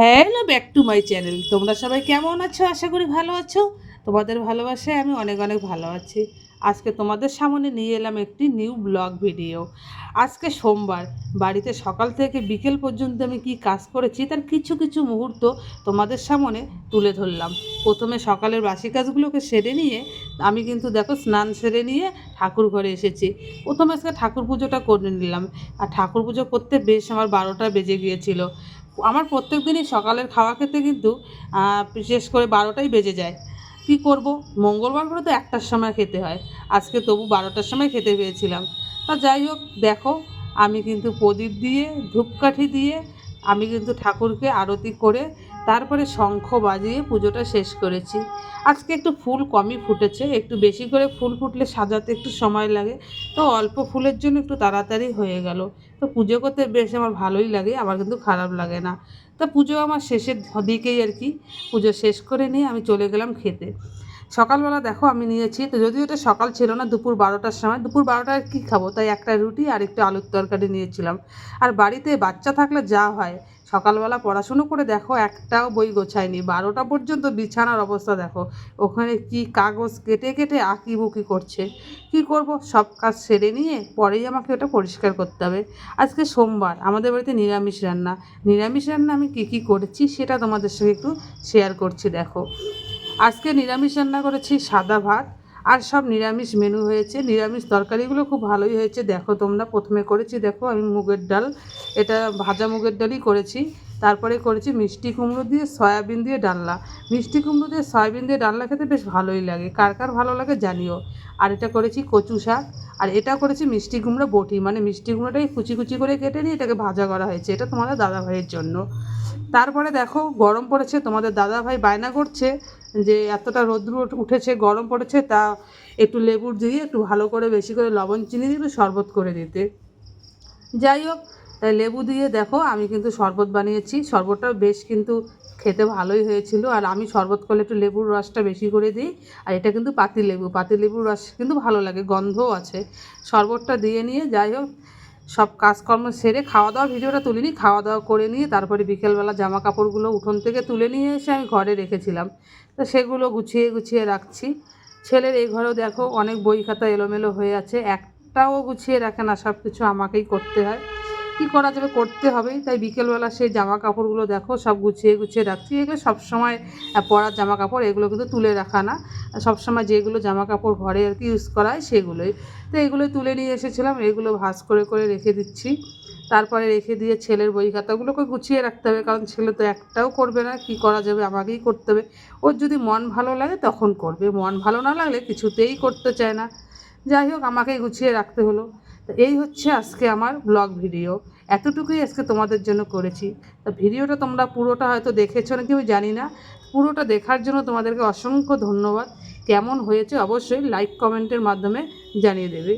Hello back to my channel তোমরা সবাই কেমন আছো? আশা করি ভালো আছো। তোমাদের ভালোবাসায় আমি অনেক অনেক ভালো আছি। আজকে তোমাদের সামনে নিয়ে এলাম একটি নিউ ব্লগ ভিডিও আজকে সোমবার। বাড়িতে সকাল থেকে বিকেল পর্যন্ত আমি কি কাজ করেছি তার কিছু কিছু মুহূর্ত তোমাদের সামনে তুলে ধরলাম। প্রথমে সকালের বাসি কাজগুলোকে সেরে নিয়ে, আমি কিন্তু দেখো স্নান সেরে নিয়ে ঠাকুর ঘরে এসেছি। প্রথমে আজকে ঠাকুর পুজোটা করে নিলাম। আর ঠাকুর পুজো করতে বেশ আমার বারোটা বেজে গিয়েছিল। আমার প্রত্যেক দিনই সকালের খাওয়া খেতে কিন্তু বিশেষ করে বারোটাই বেজে যায়। কি করব? মঙ্গলবার করে তো একটার সময় খেতে হয়। আজকে তবু বারোটার সময় খেতে পেয়েছিলাম। তা যাই হোক, দেখো, আমি কিন্তু প্রদীপ দিয়ে, ধূপকাঠি দিয়ে, আমি কিন্তু ঠাকুরকে আরতি করে তারপরে শঙ্খ বাজিয়ে পুজোটা শেষ করেছি। আজকে একটু ফুল কমই ফুটেছে, একটু বেশি করে ফুল ফুটলে সাজাতে একটু সময় লাগে। তো অল্প ফুলের জন্য একটু তাড়াতাড়ি হয়ে গেল। তো পুজো করতে বেশ আমার ভালোই লাগে, আমার কিন্তু খারাপ লাগে না। তা পুজো আমার শেষের দিকেই আর কি, পুজো শেষ করে নিয়ে আমি চলে গেলাম খেতে। সকালবেলা দেখো আমি নিয়েছি, তো যদিও এটা সকাল ছিল না, দুপুর বারোটার সময়, দুপুর বারোটায় কী খাব, তাই একটা রুটি আর একটু আলুর তরকারি নিয়েছিলাম। আর বাড়িতে বাচ্চা থাকলে যা হয় সকালবেলা পড়াশুনো করে দেখো, একটাও বই গোছায়নি। বারোটা পর্যন্ত বিছানার অবস্থা দেখো। ওখানে কি কাগজ কেটে কেটে আঁকিবুকি করছে। কি করব? সব কাজ সেরে নিয়ে পরেই আমাকে ওটা পরিষ্কার করতে হবে। আজকে সোমবার, আমাদের বাড়িতে নিরামিষ রান্না। নিরামিষ রান্না আমি কী কী করেছি সেটা তোমাদের সঙ্গে একটু শেয়ার করছি, দেখো। আজকে নিরামিষ রান্না করেছি সাদা ভাত আর সব নিরামিষ মেনু হয়েছে। নিরামিষ তরকারিগুলো খুব ভালোই হয়েছে। দেখো তোমরা প্রথমে করেছি, দেখো আমি মুগের ডাল। এটা ভাজা মুগের ডালই করেছি। তারপরে করেছি মিষ্টি কুমড়ো দিয়ে সয়াবিন দিয়ে ডালনা। মিষ্টি কুমড়ো দিয়ে সয়াবিন দিয়ে ডালনা খেতে বেশ ভালোই লাগে। কার কার ভালো লাগে জানিও। আর এটা করেছি কচু শাক। আর এটা করেছি মিষ্টি কুমড়ো বটি। মানে মিষ্টি কুমড়োটাই কুচি কুচি করে কেটে নিয়ে এটাকে ভাজা করা হয়েছে। এটা তোমাদের দাদা ভাইয়ের জন্য। তারপরে দেখো গরম পড়েছে, তোমাদের দাদা ভাই বায়না করছে। যে এতটা রৌদ্র উঠেছে, গরম পড়েছে, তা একটু লেবুর দিয়ে একটু ভালো করে বেশি করে লবণ, চিনি দিয়ে শরবত করে দিতে। যাই হোক, তাই লেবু দিয়ে দেখো, আমি কিন্তু শরবত বানিয়েছি। শরবতটা বেশ কিন্তু খেতে ভালোই হয়েছিল। আর আমি শরবত করলে একটু লেবুর রসটা বেশি করে দিই। আর এটা কিন্তু পাতি লেবু পাতি লেবুর রস কিন্তু ভালো লাগে, গন্ধও আছে। শরবতটা দিয়ে নিয়ে যাই হোক সব কাজকর্ম সেরে খাওয়া দাওয়া ভিডিওটা তুলে নিই খাওয়া দাওয়া করে নিয়ে তারপরে বিকেলবেলা জামা কাপড়গুলো উঠোন থেকে তুলে নিয়ে এসে আমি ঘরে রেখেছিলাম। তো সেগুলো গুছিয়ে গুছিয়ে রাখছি। ছেলের এই ঘরেও দেখো অনেক বই খাতা এলোমেলো হয়ে আছে, একটাও গুছিয়ে রাখে না সব কিছু আমাকেই করতে হয়। কী করা যাবে? করতে হবেই তাই বিকেলবেলা সেই জামা কাপড়গুলো দেখো, সব গুছিয়ে গুছিয়ে রাখছি। এগুলো সবসময় পরার জামা কাপড় এগুলো কিন্তু তুলে রাখা না। সবসময় যেগুলো জামা কাপড় ঘরে আর কি ইউজ করা হয়, সেগুলোই। তো এগুলোই তুলে নিয়ে এসেছিলাম, এগুলো ভাঁজ করে করে রেখে দিচ্ছি। তারপরে রেখে দিয়ে ছেলের বই খাতাগুলোকে গুছিয়ে রাখতে হবে, কারণ ছেলে তো একটাও করবে না। কি করা যাবে? আমাকেই করতে হবে। ওর যদি মন ভালো লাগে, তখন করবে। মন ভালো না লাগলে কিছুতেই করতে চায় না। যাই হোক, আমাকেই গুছিয়ে রাখতে হলো। তো এই হচ্ছে আজকে আমার ব্লগ ভিডিও এতটুকুই আজকে তোমাদের জন্য করেছি। তো ভিডিওটা তোমরা পুরোটা হয়তো দেখেছ নাকি আমি জানি না। পুরোটা দেখার জন্য তোমাদেরকে অসংখ্য ধন্যবাদ। কেমন হয়েছে অবশ্যই লাইক কমেন্টের মাধ্যমে জানিয়ে দেবে।